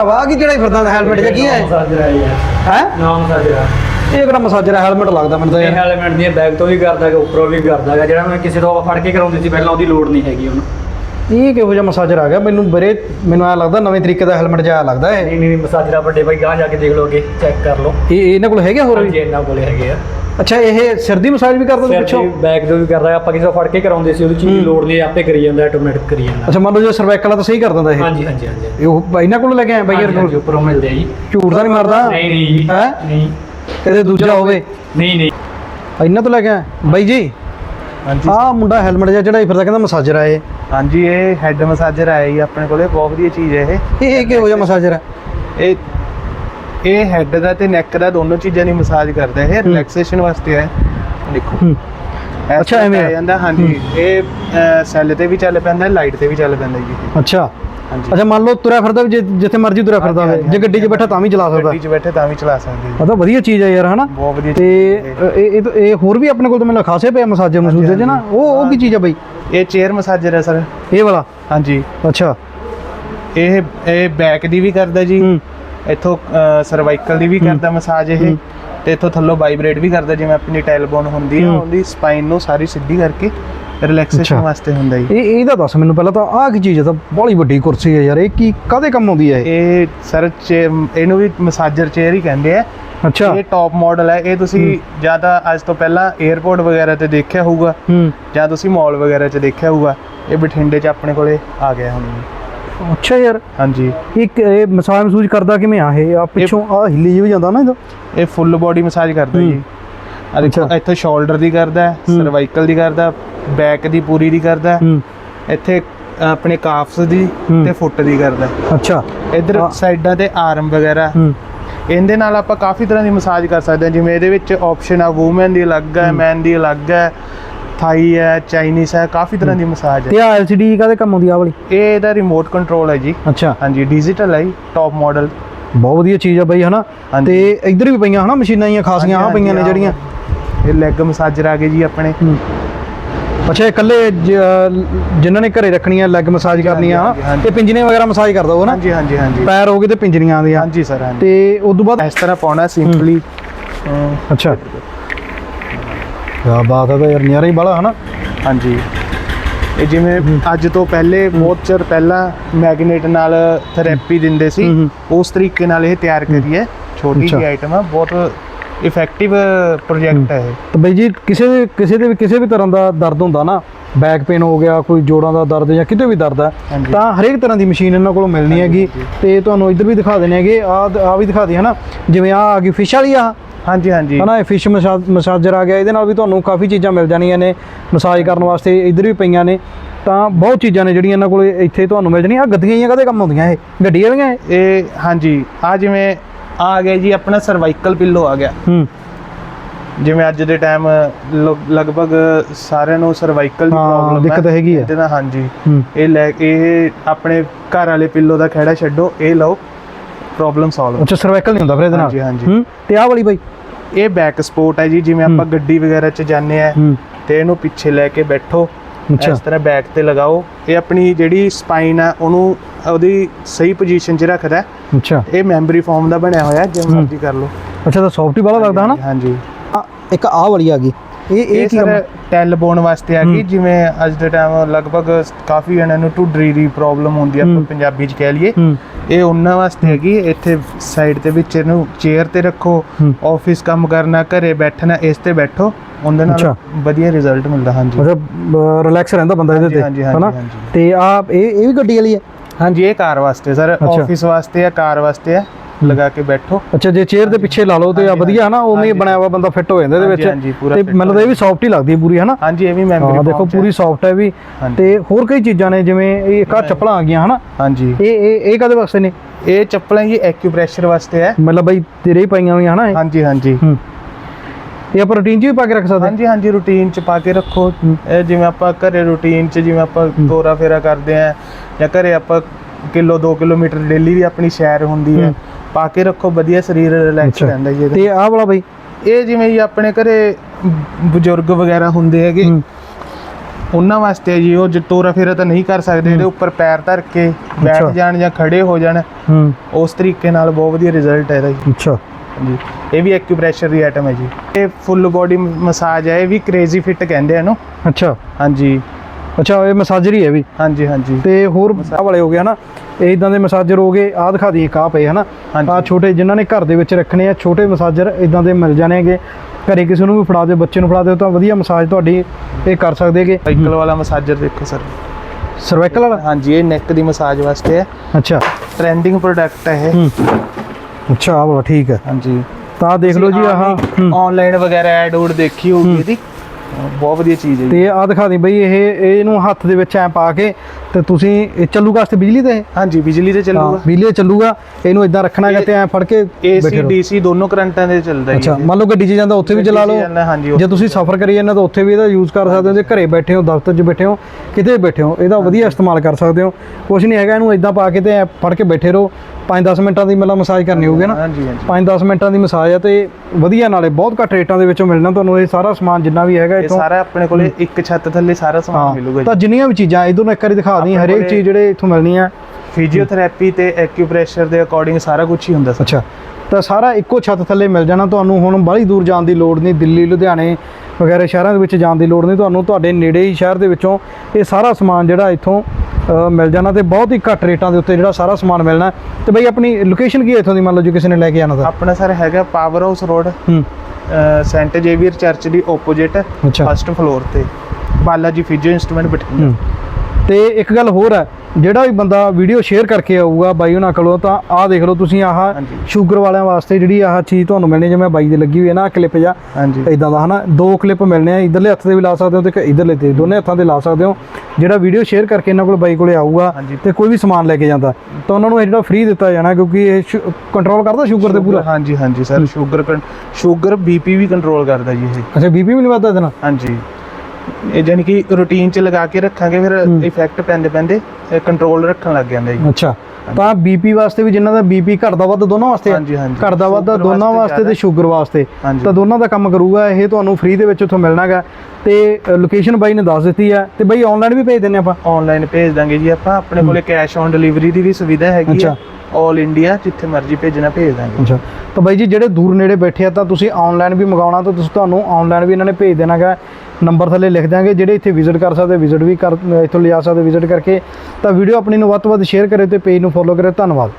ਵਾਹ ਕੀ ਜਿਹੜਾ ਫਿਰਦਾ ਹੈਲਮਟ ਜਿਹਾ ਕੀ ਹੈ ਹੈ ਹੈ। ਨਾਮ ਮਸਾਜਰ ਆ ਇਹ ਕਿਹੜਾ ਮਸਾਜਰ ਹੈਲਮਟ ਲੱਗਦਾ ਮੈਨੂੰ ਤਾਂ ਇਹ ਯਾਰ ਹੈਲਮਟ ਦੀ ਬੈਗ ਤੋਂ ਵੀ ਕਰਦਾ ਹੈ ਉੱਪਰੋਂ ਵੀ ਕਰਦਾ ਹੈ ਜਿਹੜਾ ਮੈਂ ਕਿਸੇ ਤੋਂ ਫੜ ਕੇ ਕਰਾਉਂਦੀ ਸੀ ਪਹਿਲਾਂ ਉਹਦੀ ਲੋੜ ਨਹੀਂ ਹੈਗੀ ਉਹਨੂੰ। ਇਹ ਕਿਹੋ ਜਿਹਾ ਮਸਾਜਰ ਆ ਗਿਆ ਮੈਨੂੰ ਬਰੇ ਮੈਨੂੰ ਐ ਲੱਗਦਾ ਨਵੇਂ ਤਰੀਕੇ ਦਾ ਹੈਲਮਟ ਜਿਹਾ ਲੱਗਦਾ ਇਹ। ਨਹੀਂ ਨਹੀਂ ਮਸਾਜਰ ਵੱਡੇ ਭਾਈ ਗਾਂ ਜਾ ਕੇ ਦੇਖ ਲਓ ਅੱਗੇ ਚੈੱਕ ਕਰ ਲਓ। ਇਹ ਇਹਨਾਂ ਕੋਲ ਹੈਗੇ ਹੋਰ ਵੀ? ਇਹਨਾਂ ਕੋਲੇ ਹੈਗੇ ਆ। ਅੱਛਾ ਇਹ ਸਿਰ ਦੀ ਮਸਾਜ ਵੀ ਕਰਦਾ ਤੁਸੀਂ ਪਿੱਛੋਂ? ਬੈਗ ਤੋਂ ਵੀ ਕਰਦਾ ਆਪਾਂ ਕਿਸੇ ਤੋਂ ਫੜ ਕੇ ਕਰਾਉਂਦੇ ਸੀ ਉਹਦੀ ਚੀਜ਼ ਦੀ ਲੋੜ ਨਹੀਂ ਆਪੇ ਕਰੀ ਜਾਂਦਾ ਆਟੋਮੈਟਿਕ ਕਰੀ ਜਾਂਦਾ। ਅੱਛਾ ਮੰਨ ਲਓ ਜੇ ਸਰਵਾਈਕਲ ਆ ਤਾਂ ਸਹੀ ਕਰ ਦਿੰਦਾ ਇਹ। ਹਾਂਜੀ ਹਾਂਜੀ ਹਾਂਜੀ। ਇਹ ਉਹ ਇਹਨਾਂ ਕੋਲ ਲੈ ਕੇ ਆਏ ਬਾਈ ਯਾਰ ਉੱਪਰੋਂ ਮਿਲਦੇ ਆ ਜੀ। ਝੂਠ ਤਾਂ ਨਹੀਂ ਮਾਰਦਾ? ਨਹੀਂ ਨਹੀਂ ਜੀ। ਹੈਂ? ਨਹੀਂ। ਕਿਤੇ ਦੂਜਾ ਹੋਵੇ। ਨਹੀਂ ਨਹੀਂ। ਇਹਨਾਂ ਤੋਂ ਲੈ ਕੇ ਆਏ ਬਾਈ ਜੀ। ਹਾਂਜੀ। ਆਹ ਮੁੰਡਾ ਹੈਲਮਟ ਜਿਹਾ ਚੜਾਈ ਫਿਰਦਾ ਕਹਿੰਦਾ ਮਸਾਜਰ ਆ ਇਹ। ਹਾਂਜੀ ਇਹ ਹੈੱਡ ਮਸਾਜਰ ਆਇਆ ਜੀ ਆਪਣੇ ਕੋਲੇ ਬਹੁਤ ਵਧੀਆ ਚੀਜ਼ ਹੈ ਇਹ। ਇਹ ਕਿਹੋ ਜਿਹਾ ਮਸਾਜਰ ਹੈ ਇਹ ਇਹ ਹੈੱਡ ਦਾ ਤੇ ਨੈਕ ਦਾ ਦੋਨੋਂ ਚੀਜ਼ਾਂ ਦੀ ਮਸਾਜ ਕਰਦਾ ਹੈ ਰਿਲੈਕਸੇਸ਼ਨ ਵਾਸਤੇ ਹੈ। ਦੇਖੋ। ਅੱਛਾ, ਐਵੇਂ ਆ। ਜਾਂਦਾ ਹਾਂਜੀ। ਇਹ ਸੈੱਲ ਤੇ ਵੀ ਚੱਲ ਪੈਂਦਾ ਲਾਈਟ ਤੇ ਵੀ ਚੱਲ ਪੈਂਦਾ ਜੀ। ਅੱਛਾ। ਅੱਛਾ ਮੰਨ ਲਓ ਤੁਰਿਆ ਫਿਰਦਾ ਵੀ ਜੇ- ਜਿੱਥੇ ਮਰਜ਼ੀ ਤੁਰਿਆ ਫਿਰਦਾ ਹੋਵੇ। ਜੇ ਗੱਡੀ 'ਚ ਬੈਠਾ ਤਾਂ ਵੀ ਚਲਾ ਸਕਦਾ। ਗੱਡੀ 'ਚ ਬੈਠੇ ਤਾਂ ਵੀ ਚਲਾ ਸਕਦੇ ਜੀ। ਉਹ ਤਾਂ ਵਧੀਆ ਚੀਜ਼ ਹੈ ਯਾਰ ਹਨਾ? ਬਹੁਤ ਵਧੀਆ ਤੇ ਇਹ ਇਹ ਤਾਂ- ਇਹ ਹੋਰ ਵੀ ਆਪਣੇ ਕੋਲ ਤਾਂ ਮੈਨੂੰ ਖਾਸੇ ਪਿਆ ਮਸਾਜਰ ਮਸੂਜੇ ਚ ਨਾ। ਉਹ ਉਹ ਕੀ ਚੀਜ਼ ਹੈ ਬਾਈ? ਇਹ। ਚੇਅਰ ਮਸਾਜਰ ਹੈ ਸਰ ਇਹ ਵਾਲਾ? ਹਾਂਜੀ। ਅੱਛਾ। ਇਹ ਇਹ ਬੈਕ ਦੀ ਵੀ ਕਰਦਾ ਜੀ। ਇੱਥੋਂ ਸਰਵਾਈਕਲ ਦੀ ਵੀ ਕਰਦਾ ਮਸਾਜ ਇਹ ਤੇ ਇੱਥੋਂ ਥੱਲੋਂ ਵਾਈਬ੍ਰੇਟ ਵੀ ਕਰਦਾ ਜਿਵੇਂ ਆਪਣੀ ਟੈਲਬੋਨ ਹੁੰਦੀ ਹੈ ਹੂੰ। ਉਹਦੀ ਸਪਾਈਨ ਨੂੰ ਸਾਰੀ ਸਿੱਧੀ ਕਰਕੇ ਰਿਲੈਕਸੇਸ਼ਨ। ਵਾਸਤੇ ਹੁੰਦਾ ਜੀ। ਇਹ ਇਹਦਾ ਦੱਸ ਮੈਨੂੰ ਪਹਿਲਾਂ ਤਾਂ ਆਹ ਕੀ ਚੀਜ਼ ਹੈ ਤਾਂ ਬੜੀ ਵੱਡੀ ਕੁਰਸੀ ਹੈ ਯਾਰ ਇਹ ਕੀ ਕਾਦੇ ਕੰਮ ਆਉਂਦੀ ਹੈ ਇਹ? ਸਰ ਇਹਨੂੰ ਵੀ ਮਸਾਜਰ ਚੇਅਰ ਹੀ ਕਹਿੰਦੇ ਆ। ਅੱਛਾ। ਇਹ ਟੌਪ ਮਾਡਲ ਹੈ ਇਹ ਤੁਸੀਂ ਜਾਂ ਤਾਂ ਅੱਜ ਤੋਂ ਪਹਿਲਾਂ 에어ਪੋਰਟ ਵਗੈਰਾ ਤੇ ਦੇਖਿਆ ਹੋਊਗਾ ਜਾਂ ਤੁਸੀਂ ਮਾਲ ਵਗੈਰਾ 'ਚ ਦੇਖਿਆ ਹੋਊਗਾ ਇਹ ਬਠਿੰਡੇ 'ਚ ਆਪਣੇ ਕੋਲੇ ਆ ਗਿਆ ਹੁਣ। ਅੱਛਾ ਯਾਰ। ਹਾਂਜੀ। ਇੱਕ ਇਹ ਮਸਾਜ ਮਸੂਜ ਕਰਦਾ ਕਿਵੇਂ ਆ? ਇਹ ਆ ਪਿੱਛੋਂ ਆ ਹਿੱਲੀ ਜਿਹੀ ਵੀ ਜਾਂਦਾ ਨਾ ਇਹਦਾ? ਇਹ ਫੁੱਲ ਬੋਡੀ ਮਸਾਜ ਕਰਦਾ। ਜੀ। ਆ ਦੇਖੋ। ਇੱਥੋਂ ਸ਼ੋਲਡਰ ਦੀ ਕਰਦਾ ਹੂੰ। ਸਰਵਾਈਕਲ ਦੀ ਕਰਦਾ ਬੈਕ ਦੀ ਪੂਰੀ ਦੀ ਕਰਦਾ। ਹੂੰ। ਇੱਥੇ ਆਪਣੇ ਕਾਫਸ ਦੀ। ਤੇ ਫੁੱਟ ਦੀ ਕਰਦਾ। ਅੱਛਾ। ਇਧਰ ਸਾਈਡਾਂ ਤੇ ਆਰਮ ਵਗੈਰਾ। ਇਹਦੇ ਨਾਲ ਆਪਾਂ ਕਾਫੀ ਤਰ੍ਹਾਂ ਦੀ ਮਸਾਜ ਕਰ ਸਕਦੇ ਹਾਂ। ਜਿਵੇਂ ਇਹਦੇ ਵਿੱਚ ਆਪਸ਼ਨ ਆ ਔਮਨ ਦੀ ਅਲੱਗ ਹੈ ਮੈਨ ਦੀ ਅਲੱਗ ਹੈ। ਥਾਈ ਹੈ ਚਾਈਨੀਜ਼ ਹੈ ਕਾਫੀ ਤਰ੍ਹਾਂ ਦੀ ਮਸਾਜ ਹੈ। ਤੇ ਆ ਐਲਸੀਡੀ ਕਾਦੇ ਕੰਮ ਆਉਂਦੀ ਆ ਵਾਲੀ? ਇਹ ਇਹਦਾ ਰਿਮੋਟ ਕੰਟਰੋਲ ਹੈ ਜੀ। ਅੱਛਾ। ਹਾਂਜੀ ਡਿਜੀਟਲ ਹੈ ਟੌਪ ਮਾਡਲ ਬਹੁਤ ਵਧੀਆ ਚੀਜ਼ ਆ ਬਈ ਹਨਾ। ਤੇ ਇੱਧਰ ਵੀ ਪਈਆਂ ਹਨਾ ਮਸ਼ੀਨਾਂ ਹੀ ਖਾਸੀਆਂ ਆ ਪਈਆਂ ਨੇ ਜਿਹੜੀਆਂ। ਇਹ ਲੈਗ ਮਸਾਜਰ ਆ ਗਏ ਜੀ ਆਪਣੇ। ਅੱਛਾ ਇਹ ਇਕੱਲੇ ਜਿਨ੍ਹਾਂ ਨੇ ਘਰੇ ਰੱਖਣੀਆਂ ਲੈਗ ਮਸਾਜ ਕਰਨੀਆਂ। ਤੇ ਪਿੰਜਨੇ ਵਗੈਰਾ ਮਸਾਜ ਕਰਦਾ ਉਹ ਨਾ ਹਾਂਜੀ ਹਾਂਜੀ ਹਾਂਜੀ। ਪੈਰ ਹੋ ਗਏ ਤੇ ਪਿੰਜਨੀਆਂ ਆਉਂਦੀਆਂ ਹਾਂਜੀ ਸਰ ਹਾਂਜੀ। ਤੇ ਉਸ ਤੋਂ ਬਾਅਦ ਇਸ ਤਰ੍ਹਾਂ ਪਾਉਣਾ ਸਿੰਪਲੀ ਅੱਛਾ। ਕਿਆ ਬਾਤ ਹੈ ਯਾਰ ਨਿਆਰਾ ਹੀ ਬਾਲਾ ਹਨਾ? ਹਾਂਜੀ। ਇਹ ਜਿਵੇਂ ਅੱਜ ਤੋਂ ਪਹਿਲੇ ਬਹੁਤ ਚਿਰ ਪਹਿਲਾਂ ਮੈਗਨੇਟ ਨਾਲ ਥੈਰੇਪੀ ਦਿੰਦੇ ਸੀ ਉਸ ਤਰੀਕੇ ਨਾਲ ਇਹ ਤਿਆਰ ਕਰੀ ਹੈ ਛੋਟੀ। ਜਿਹੀ ਆਈਟਮ ਆ ਬਹੁਤ ਇਫੈਕਟਿਵ ਪ੍ਰੋਜੈਕਟ ਹੈ। ਇਹ। ਤਾਂ ਬਈ ਜੀ ਕਿਸੇ ਦੇ ਕਿਸੇ ਦੇ ਵੀ ਕਿਸੇ ਵੀ ਤਰ੍ਹਾਂ ਦਾ ਦਰਦ ਹੁੰਦਾ ਨਾ ਬੈਕ ਪੇਨ ਹੋ ਗਿਆ ਕੋਈ ਜੋੜਾਂ ਦਾ ਦਰਦ ਜਾਂ ਕਿਤੇ ਵੀ ਦਰਦ ਹੈ। ਤਾਂ ਹਰੇਕ ਤਰ੍ਹਾਂ ਦੀ ਮਸ਼ੀਨ ਇਹਨਾਂ ਕੋਲੋਂ ਮਿਲਣੀ ਹੈਗੀ ਤੇ ਤੁਹਾਨੂੰ ਇੱਧਰ ਵੀ ਦਿਖਾ ਦੇਣੇ ਹੈਗੇ ਆ ਆ ਵੀ ਦਿਖਾ ਦੀ ਹਨਾ? ਜਿਵੇਂ ਆ ਆ ਗਈ ਫਿਸ਼ ਵਾਲੀ ਆ। ਹਾਂਜੀ ਹਾਂਜੀ। ਹਨਾ ਇਹ ਫਿਸ਼ ਮਸਾਜਰ ਆ ਗਿਆ ਇਹਦੇ ਨਾਲ ਵੀ ਤੁਹਾਨੂੰ ਕਾਫੀ ਚੀਜ਼ਾਂ ਮਿਲ ਜਾਣੀਆਂ ਨੇ ਮਸਾਜ ਕਰਨ ਵਾਸਤੇ ਇੱਧਰ ਵੀ ਪਈਆਂ ਨੇ। ਤਾਂ ਬਹੁਤ ਚੀਜ਼ਾਂ ਨੇ ਜਿਹੜੀਆਂ ਇਹਨਾਂ ਕੋਲ ਇੱਥੇ ਤੁਹਾਨੂੰ ਮਿਲ ਜਾਣੀਆਂ। ਆ ਗੱਡੀਆਂ ਹੀ ਕਦੇ ਕੰਮ ਆਉਂਦੀਆਂ ਇਹ? ਗੱਡੀਆਂ ਵੀ ਇਹ? ਇਹ ਹਾਂਜੀ। ਆ ਜਿਵੇਂ ਆ ਗਿਆ ਜੀ ਆਪਣਾ ਸਰਵਾਈਕਲ ਪਿੱਲੋ ਆ ਗਿਆ। ਹੂੰ। ਜਿਵੇਂ ਅੱਜ ਦੇ ਟਾਈਮ ਲਗਭਗ ਸਾਰਿਆਂ ਨੂੰ ਸਰਵਾਈਕਲ ਦੀ ਹਾਂ, ਪ੍ਰੋਬਲਮ ਦਿੱਕਤ ਹੈਗੀ ਹੈ। ਇਹਦੇ ਹਾਂਜੀ। ਇਹ ਲੈ ਇਹ ਆਪਣੇ ਘਰ ਵਾਲੇ ਪਿੱਲੋ ਦਾ ਖਹਿੜਾ ਛੱਡੋ ਇਹ ਲਓ ਪ੍ਰੋਬਲਮ ਸੋਲਵ ਅੱਛਾ ਸਰਵਾਈਕਲ ਨਹੀਂ ਹੁੰਦਾ ਫਿਰ ਇਹਦੇ ਨਾਲ? ਹਾਂਜੀ, ਹਾਂਜੀ। ਤੇ ਆਹ ਵਾਲੀ ਬਾਈ? ਇਹ ਬੈਕ ਸਪੋਰਟ ਹੈ ਜੀ ਜਿਵੇਂ ਆਪਾਂ। ਗੱਡੀ ਵਗੈਰਾ 'ਚ ਜਾਂਦੇ ਆ ਤੇ ਇਹਨੂੰ ਪਿੱਛੇ ਲੈ ਕੇ ਬੈਠੋ। ਇਸ ਤਰ੍ਹਾਂ ਬੈਕ ਤੇ ਲਗਾਓ। ਇਹ ਆਪਣੀ ਜਿਹੜੀ ਸਪਾਈਨ ਆ ਉਹਨੂੰ ਉਹਦੀ ਸਹੀ ਪੋਜੀਸ਼ਨ 'ਚ ਰੱਖਦਾ ਹੈ। ਅੱਛਾ। ਇਹ ਮੈਮਰੀ ਫਾਰਮ ਦਾ ਬਣਿਆ ਹੋਇਆ ਜਿਵੇਂ। ਮਰਜ਼ੀ ਕਰ ਲਓ। ਅੱਛਾ ਤਾਂ ਸੌਫਟ ਵਾਲਾ ਲੱਗਦਾ ਹਨਾ? ਹਾਂਜੀ। ਆ, ਇੱਕ ਆਹ ਵਾਲੀ ਆ ਗਈ। ਇਹ ਇਹ ਕੀ ਸਰ ਟੈਲ ਬੋਨ ਵਾਸਤੇ ਆ ਹੂੰ। ਜਿਵੇਂ ਅੱਜ ਦੇ ਟਾਈਮ ਲਗਭਗ ਕਾਫੀ ਜਣਿਆਂ ਨੂੰ ਢੁੱਡਰੀ ਦੀ ਪ੍ਰੋਬਲਮ ਹੁੰਦੀ ਆ ਆਪਾਂ। ਪੰਜਾਬੀ 'ਚ ਕਹਿ ਲਈਏ ਇਹ ਉਹਨਾਂ ਵਾਸਤੇ ਹੈਗੀ ਇੱਥੇ ਸਾਈਡ ਤੇ ਵਿੱਚ ਇਹਨੂੰ ਚੇਅਰ ਤੇ ਰੱਖੋ। ਆਫਿਸ ਕੰਮ ਕਰਨਾ ਘਰੇ ਬੈਠਣਾ ਇਸ ਤੇ ਬੈਠੋ ਉਹਦੇ ਨਾਲ। ਵਧੀਆ ਰਿਜ਼ਲਟ ਮਿਲਦਾ ਹਾਂਜੀ ਅੱਛਾ ਰਿਲੈਕਸ ਰਹਿੰਦਾ ਬੰਦਾ ਇਹਦੇ ਤੇ ਹਨਾ। ਤੇ ਆ ਇਹ ਇਹ ਵੀ ਗੱਡੀ ਵਾਲੀ ਹੈ ਹਾਂਜੀ ਇਹ ਕਾਰ ਵਾਸਤੇ ਸਰ। ਆਫਿਸ ਵਾਸਤੇ ਆ ਕਾਰ ਵਾਸਤੇ ਆ ਲਗਾ ਕੇ ਬੈਠੋ। ਅੱਛਾ ਜੇ ਚੇਅਰ ਦੇ ਪਿੱਛੇ ਲਾ ਲਓ ਤੇ ਆ ਵਧੀਆ ਹਨਾ ਉਵੇਂ ਹੀ। ਬਣਿਆ ਹੋਇਆ ਬੰਦਾ ਫਿੱਟ ਹੋ ਜਾਂਦਾ ਇਹਦੇ ਵਿੱਚ। ਤੇ ਮੈਨੂੰ ਤਾਂ ਇਹ ਵੀ ਸੌਫਟ ਹੀ ਲੱਗਦੀ ਹੈ ਪੂਰੀ ਹਨਾ? ਹਾਂਜੀ ਇਹ ਵੀ ਮੈਮਰੀ ਹਾਂ ਦੇਖੋ ਪੂਰੀ ਸੌਫਟ ਹੈ ਵੀ। ਤੇ ਹੋਰ ਕਈ ਚੀਜ਼ਾਂ ਨੇ ਜਿਵੇਂ ਇਹ ਕਾ ਚੱਪਲਾਂ ਆ ਗਈਆਂ ਹਨਾ? ਹਾਂਜੀ। ਇਹ ਇਹ ਇਹ ਕਾਦੇ ਵਾਸਤੇ ਨੇ? ਇਹ ਚੱਪਲਾਂ ਜੀ ਐਕਿਊਪ੍ਰੈਸ਼ਰ ਵਾਸਤੇ ਹੈ। ਮਤਲਬ ਬਈ ਤੇਰੇ ਹੀ ਪਾਈਆਂ ਹੋਈਆਂ ਹਨਾ ਹਾਂਜੀ ਹਾਂਜੀ। ਇਹ ਆਪਾਂ ਰੂਟੀਨ 'ਚ ਵੀ ਪਾ ਕੇ ਰੱਖ ਸਕਦੇ? ਹਾਂਜੀ ਹਾਂਜੀ ਰੂਟੀਨ ਚ ਪਾ ਕੇ ਰੱਖੋ। ਜਿਵੇਂ ਆਪਾਂ ਘਰੇ ਰੂਟੀਨ ਚ ਜਿਵੇਂ ਆਪਾਂ। ਤੋਰਾ ਫੇਰਾ ਕਰਦੇ ਆ ਜਾਂ ਘਰੇ ਆਪਾਂ ਕਿਲੋ 2 ਕਿਲੋਮੀਟਰ ਡੇਲੀ ਦੀ ਆਪਣੀ ਸੈਰ ਹੁੰਦੀ ਹੂੰ। ਪਾ ਕੇ ਰੱਖੋ ਵਧੀਆ ਸਰੀਰ ਰਿਲੈਕਸ। ਰਹਿੰਦਾ ਜੀ ਇਹਦੇ। ਤੇ ਆਹ ਵਾਲਾ ਬਈ? ਇਹ ਜਿਵੇਂ ਜੀ ਆਪਣੇ ਘਰੇ ਬਜ਼ੁਰਗ ਵਗੈਰਾ ਹੁੰਦੇ ਹੈਗੇ ਹੂੰ। ਉਹਨਾਂ ਵਾਸਤੇ ਹੈ ਜੀ ਉਹ ਜੇ ਤੋਰਾ ਫੇਰਾ ਤਾਂ ਨਹੀਂ ਕਰ ਸਕਦੇ ਇਹਦੇ ਉੱਪਰ ਪੈਰ ਧਰ ਕੇ ਅੱਛਾ। ਬੈਠ ਜਾਣ ਜਾਂ ਖੜੇ ਹੋ ਜਾਣ ਹੂੰ। ਉਸ ਤਰੀਕੇ ਨਾਲ ਬਹੁਤ ਵਧੀਆ ਰਿਜ਼ਲਟ ਹੈ ਇਹਦਾ ਜੀ। ਅੱਛਾ। ਜੀ ਇਹ ਵੀ ਐਕਿਊਪ੍ਰੈਸ਼ਰ ਦੀ ਆਈਟਮ ਹੈ ਜੀ। ਇਹ ਫੁੱਲ ਬੋਡੀ ਮਸਾਜ ਹੈ ਇਹ ਵੀ ਕ੍ਰੇਜ਼ੀ ਫਿਟ ਕਹਿੰਦੇ ਆ ਇਹਨੂੰ। ਅੱਛਾ। ਹਾਂਜੀ। ਅੱਛਾ ਇਹ ਮਸਾਜਰ ਹੀ ਹੈ ਵੀ। ਹਾਂਜੀ ਹਾਂਜੀ। ਤੇ ਹੋਰ ਆਹ ਵਾਲੇ ਹੋ ਗਏ ਹਨਾ? ਇਹ ਇਦਾਂ ਦੇ ਮਸਾਜਰ ਹੋ ਗਏ ਆਹ ਦਿਖਾ ਦਈਏ ਕਾਹ ਪਏ ਹਨਾ। ਆ ਛੋਟੇ ਜਿਨ੍ਹਾਂ ਨੇ ਘਰ ਦੇ ਵਿੱਚ ਰੱਖਣੇ ਆ ਛੋਟੇ ਮਸਾਜਰ ਇਦਾਂ ਦੇ ਮਿਲ ਜਾਣੇਗੇ ਘਰੇ ਕਿਸੇ ਨੂੰ ਵੀ ਫੜਾ ਦਿਓ ਬੱਚੇ ਨੂੰ ਫੜਾ ਦਿਓ ਤਾਂ ਵਧੀਆ ਮਸਾਜ ਤੁਹਾਡੀ ਇਹ ਕਰ ਸਕਦੇ ਹੈਗੇ। ਸਾਈਕਲ ਵਾਲਾ ਮਸਾਜਰ ਦੇਖੋ ਸਰ। ਸਰਵਾਈਕਲ ਵਾਲਾ? ਹਾਂਜੀ ਇਹ ਨੈਕ ਦੀ ਮਸਾਜ ਵਾਸਤੇ ਹੈ। ਅੱਛਾ। ਟ੍ਰੈਂਡਿੰਗ ਪ੍ਰੋਡਕਟ ਹੈ ਇਹ। ਅੱਛਾ ਆਹ ਵਾਲਾ ਠੀਕ ਹੈ। ਹਾਂਜੀ। ਤਾਂ ਦੇਖ ਲਓ ਜੀ ਆਹ। ਆਨਲਾਈਨ ਵਗੈਰਾ ਐਡ ਉਡ ਦੇਖੀ ਹੋਊਗੀ ਇਹਦੀ? ਬਹੁਤ ਵਧੀਆ ਚੀਜ਼ ਹੈ ਤੇ ਆਹ ਦਿਖਾ ਦੇ ਬਈ ਇਹ ਇਹਨੂੰ ਹੱਥ ਦੇ ਵਿੱਚ ਐ ਪਾ ਕੇ ਤੇ ਤੁਸੀਂ ਇਹ ਚੱਲੂਗਾ ਵਾਸਤੇ ਬਿਜਲੀ ਤੇ? ਹਾਂਜੀ ਬਿਜਲੀ ਤੇ ਹਾਂ ਚੱਲੂਗਾ ਬਿਜਲੀ ਤੇ ਚੱਲੂਗਾ ਇਹਨੂੰ ਇਦਾਂ ਰੱਖਣਾ ਹੈਗਾ ਤੇ ਐ ਫੜ ਕੇ ਏਸੀ ਡੀਸੀ ਦੋਨੋਂ ਕਰੰਟਾਂ ਦੇ ਚੱਲਦਾ ਅੱਛਾ ਜੀ ਮੰਨ ਲਓ ਗੱਡੀ 'ਚ ਜਾਂਦਾ ਉੱਥੇ ਵੀ ਚਲਾ ਲਓ। ਜੇ ਤੁਸੀਂ ਸਫ਼ਰ ਕਰੀ ਜਾਂਦੇ ਤਾਂ ਉੱਥੇ ਵੀ ਇਹਦਾ ਯੂਜ਼ ਕਰ ਸਕਦੇ ਹੋ ਜੇ ਘਰੇ ਬੈਠੇ ਹੋ ਦਫ਼ਤਰ 'ਚ ਬੈਠੇ ਹੋ ਕਿਤੇ ਬੈਠੇ ਹੋ ਇਹਦਾ ਵਧੀਆ ਇਸਤੇਮਾਲ ਕਰ ਸਕਦੇ ਹੋ। ਕੁਝ ਨਹੀਂ ਹੈਗਾ ਇਹਨੂੰ ਇਦਾਂ ਪਾ ਕੇ ਤੇ ਐਂ ਫੜ ਕੇ ਬੈਠੇ ਰਹੋ। 5-10 ਮਿੰਟਾਂ ਦੀ ਮਤਲਬ ਮਸਾਜ ਕਰਨੀ ਹੋਊਗੀ ਨਾ? ਹਾਂਜੀ ਹਾਂਜੀ। 5-10 ਮਿੰਟਾਂ ਦੀ ਮਸਾਜ ਹੈ ਤੇ ਵਧੀਆ ਨਾਲੇ ਬਹੁਤ ਘੱਟ ਰੇਟਾਂ ਦੇ ਵਿੱਚੋਂ ਮਿਲਣਾ ਤੁਹਾਨੂੰ ਇਹ ਸਾਰਾ ਸਮਾਨ ਜਿੰਨਾ ਵੀ ਹੈਗਾ ਇਹ ਸਾਰਾ ਆਪਣੇ ਕੋਲੇ ਇੱਕ ਛੱਤ ਥੱਲੇ ਸਾਰਾ ਸਮਾਨ ਮਿਲੂਗਾ ਤਾਂ ਜਿੰਨੀਆਂ ਵੀ ਚੀਜ਼ਾਂ ਇਦੋਂ ਇੱਕ ਵਾਰੀ ਦਿਖਾ ਦੀ ਹਰੇਕ ਚੀਜ਼ ਜਿਹੜੇ ਇੱਥੋਂ ਮਿਲਣੀ ਆ। ਫਿਜ਼ੀਓਥੈਰੇਪੀ ਤੇ ਐਕਿਊਪ੍ਰੈਸ਼ਰ ਦੇ ਅਕੋਰਡਿੰਗ ਸਾਰਾ ਕੁਝ ਹੀ ਹੁੰਦਾ ਸਰ। ਅੱਛਾ। ਤਾਂ ਸਾਰਾ ਇੱਕੋ ਛੱਤ ਥੱਲੇ ਮਿਲ ਜਾਣਾ ਤੁਹਾਨੂੰ ਹੁਣ ਬਾਹਲੀ ਦੂਰ ਜਾਣ ਦੀ ਲੋੜ ਨਹੀਂ ਦਿੱਲੀ ਲੁਧਿਆਣੇ ਵਗੈਰਾ ਸ਼ਹਿਰਾਂ ਦੇ ਵਿੱਚ ਜਾਣ ਦੀ ਲੋੜ ਨਹੀਂ ਤੁਹਾਨੂੰ ਤੁਹਾਡੇ ਨੇੜੇ ਹੀ ਸ਼ਹਿਰ ਦੇ ਵਿੱਚੋਂ ਇਹ ਸਾਰਾ ਸਮਾਨ ਜਿਹੜਾ ਇੱਥੋਂ ਮਿਲ ਜਾਣਾ ਤੇ ਬਹੁਤ ਹੀ ਘੱਟ ਰੇਟਾਂ ਦੇ ਉੱਤੇ ਜਿਹੜਾ ਸਾਰਾ ਸਮਾਨ ਮਿਲਣਾ। ਤੇ ਬਈ ਆਪਣੀ ਲੋਕੇਸ਼ਨ ਕੀ ਹੈ ਇੱਥੋਂ ਦੀ? ਮੰਨ ਲਓ ਜੇ ਕਿਸੇ ਨੇ ਲੈ ਕੇ ਆਣਾ ਤਾਂ। ਆਪਣਾ ਸਰ ਹੈਗਾ ਪਾਵਰ ਹਾਊਸ ਰੋਡ ਹੂੰ। ਸੈਂਟ ਜੇਵੀਅਰ ਚਰਚ ਦੀ ਆਪੋਜ਼ਿਟ ਫਸਟ ਫਲੋਰ ਤੇ। ਬਾਲਾਜੀ ਫਿਜ਼ੀਓ ਇਨਸਟਰੂਮੈਂਟ ਹੂੰ। ਤੇ ਇੱਕ ਗੱਲ ਹੋਰ ਹੈ ਜਿਹੜਾ ਵੀ ਬੰਦਾ ਵੀਡੀਓ ਸ਼ੇਅਰ ਕਰਕੇ ਆਊਗਾ ਬਾਈ ਉਹਨਾਂ ਕੋਲੋਂ ਤਾਂ ਆਹ ਦੇਖ ਲਓ ਤੁਸੀਂ ਆਹ। ਸ਼ੂਗਰ ਵਾਲਿਆਂ ਵਾਸਤੇ ਜਿਹੜੀ ਆਹ ਚੀਜ਼ ਤੁਹਾਨੂੰ ਮਿਲਣੀ ਜਿਵੇਂ ਬਾਈ ਦੇ ਲੱਗੀ ਹੋਈ ਹੈ ਨਾ ਕਲਿੱਪ ਜਾਂ ਇਦਾਂ ਦਾ ਹਨਾ? ਦੋ ਕਲਿੱਪ ਮਿਲਣੇ ਆ ਇਧਰਲੇ ਹੱਥ ਤੇ ਵੀ ਲਾ ਸਕਦੇ ਹੋ ਤੇ ਇੱਕ ਇਧਰਲੇ ਤੇ ਦੋਨੇ ਹੱਥਾਂ ਤੇ ਲਾ ਸਕਦੇ ਹੋ। ਜਿਹੜਾ ਵੀਡੀਓ ਸ਼ੇਅਰ ਕਰਕੇ ਇਹਨਾਂ ਕੋਲ ਬਾਈ ਕੋਲੇ ਆਊਗਾ। ਤੇ ਕੋਈ ਵੀ ਸਮਾਨ ਲੈ ਕੇ ਜਾਂਦਾ। ਤਾਂ ਉਹਨਾਂ ਨੂੰ ਇਹ ਜਿਹੜਾ ਫ੍ਰੀ ਦਿੱਤਾ ਜਾਣਾ ਕਿਉਂਕਿ ਇਹ ਕੰਟਰੋਲ ਕਰਦਾ ਸ਼ੂਗਰ ਤੇ ਪੂਰਾ? ਹਾਂਜੀ ਹਾਂਜੀ ਸਰ। ਸ਼ੂਗਰ ਸ਼ੂਗਰ ਬੀਪੀ ਵੀ ਕੰਟਰੋਲ ਕਰਦਾ ਜੀ ਇਹ। ਅੱਛਾ ਬੀਪੀ ਵੀ ਨਹੀਂ ਵੱਧਦਾ ਇਹਦੇ ਨਾਲ? ਹਾਂਜੀ। ਇਹ ਜਾਨੀ ਕਿ ਰੂਟੀਨ ਚ ਲਗਾ ਕੇ ਰੱਖਾਂਗੇ ਫਿਰ ਇਫੈਕਟ ਪੈਂਦੇ ਪੈਂਦੇ ਕੰਟਰੋਲ ਰੱਖਣ ਲੱਗ ਜਾਂਦਾ ਜੀ। ਅੱਛਾ। ਤਾਂ ਬੀਪੀ ਵਾਸਤੇ ਵੀ ਜਿਨ੍ਹਾਂ ਦਾ ਬੀਪੀ ਘਟਦਾ ਵੱਧ ਦੋਨਾਂ ਵਾਸਤੇ ਆ? ਹਾਂਜੀ, ਹਾਂਜੀ। ਘਟਦਾ ਸ਼ੂਗਰ ਦੋਨਾਂ ਵਾਸਤੇ ਤੇ। ਸ਼ੂਗਰ ਵਾਸਤੇ। ਤਾਂ ਦੋਨਾਂ ਦਾ ਕੰਮ ਕਰੂਗਾ ਇਹ ਤੁਹਾਨੂੰ ਫ੍ਰੀ ਦੇ ਵਿੱਚ ਉੱਥੋਂ ਮਿਲਣਾਗਾ। ਤੇ ਲੋਕੇਸ਼ਨ ਬਾਈ ਨੇ ਦੱਸ ਦਿੱਤੀ ਆ। ਤੇ ਬਾਈ ਆਨਲਾਈਨ ਵੀ ਭੇਜ ਦਿੰਨੇ ਆਪਾਂ? ਆਨਲਾਈਨ ਭੇਜ ਦਾਂਗੇ ਜੀ ਆਪਾਂ। ਆਪਣੇ ਕੋਲੇ ਕੈਸ਼ ਔਨ ਡਿਲੀਵਰੀ ਦੀ ਵੀ ਸੁਵਿਧਾ ਹੈਗੀ। ਹੈ 올 ਇੰਡੀਆ ਜਿੱਥੇ ਮਰਜ਼ੀ ਭੇਜਣਾ ਭੇਜ ਦਾਂਗੇ। ਅੱਛਾ। ਤਾਂ ਬਾਈ ਜੀ ਜਿਹੜੇ ਦੂਰ ਨੇੜੇ ਬੈਠੇ ਆ ਤਾਂ ਤੁਸੀਂ ਆਨਲਾਈਨ ਵੀ ਮੰਗਾਉਣਾ ਤਾਂ ਤੁਸੀਂ ਤੁਹਾਨੂੰ ਆਨਲਾਈਨ ਵੀ ਇਹਨਾਂ ਨੇ ਭੇਜ ਦੇਣਾਗਾ। ਨੰਬਰ ਥੱਲੇ ਲਿਖ ਦਾਂਗੇ ਜਿਹੜੇ ਇੱਥੇ ਵਿਜ਼ਿਟ ਕਰ ਸਕਦੇ ਵਿਜ਼ਿਟ ਵੀ ਕਰ ਇੱਥੋਂ ਲਿਆ ਸਕਦੇ ਵਿਜ਼ਿਟ ਕਰਕੇ। ਤਾਂ ਵੀਡੀਓ ਆਪਣੀ ਨੂੰ ਵੱਧ ਤੋਂ ਵੱਧ ਸ਼ੇਅਰ ਕਰੇ ਤੇ ਪੇਜ ਨੂੰ ਫੋਲੋ ਕਰੇ। ਧੰਨਵਾਦ।